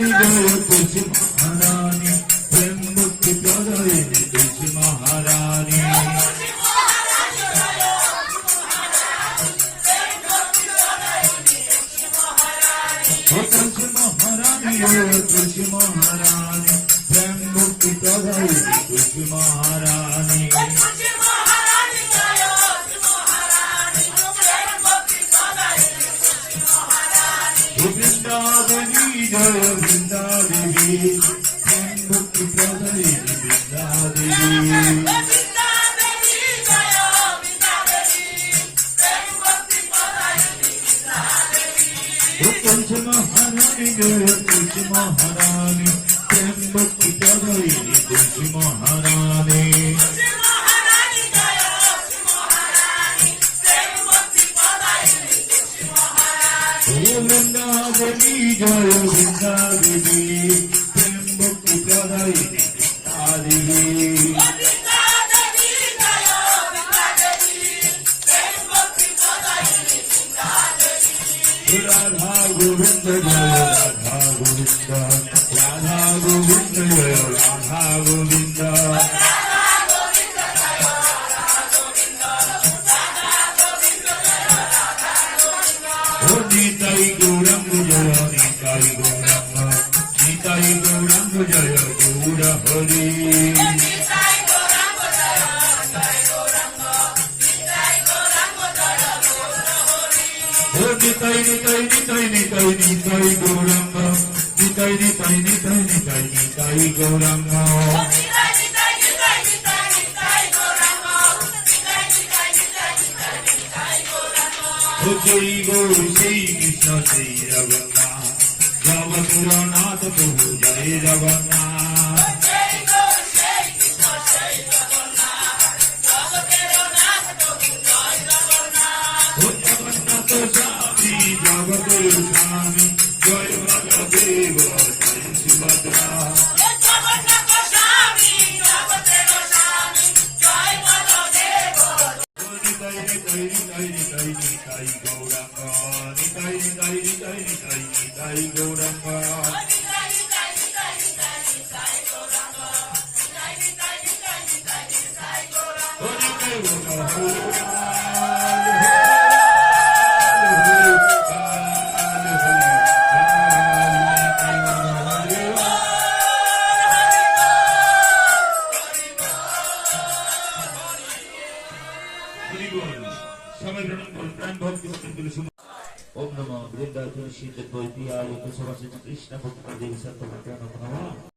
মহারানী জয় তুলসী মহারানী প্রেম মুক্তি প্রদয়িনী তুলসী মহারানী তুলসী মুক্তি তুলসী মহারানী গোবিন্দা দেবী জয় বৃন্দা দেবী প্রেম মুক্তি প্রদয়িনী বৃন্দা দেবী তুলসী মহারানী জয় গোবিন্দা দেবী জয় বৃন্দা দেবী প্রেম মুক্তি প্রদয়িনী বৃন্দা দেবী রাধা গোবিন্দ জয় রাধা গোবিন্দ রাধা গোবিন্দ জয় রাধা গোবিন্দ। জয় গৌর হরি ও নিতাই নিতাই নিতাই নিতাই নিতাই গৌরঙ্গ নিতাই নিতাই নিতাই নিতাই নিতাই গৌরঙ্গ ও সেই গৌর সেই কৃষ্ণ সেই জগন্নাথ জগৎনাথ প্রভু জয় জগন্নাথ জগন্নাথ স্বামী জগতের স্বামী জয় ভগদেব জয় সুভদ্রা নিতাই নিতাই নিতাই নিতাই গৌরাঙ্গ নিতাই নিতাই নিতাই নিতাই নিতাই গৌরাঙ্গ ओम नमः वृंदा तुलसी तत्व इत्यादि कुसुम कृष्ण भक्त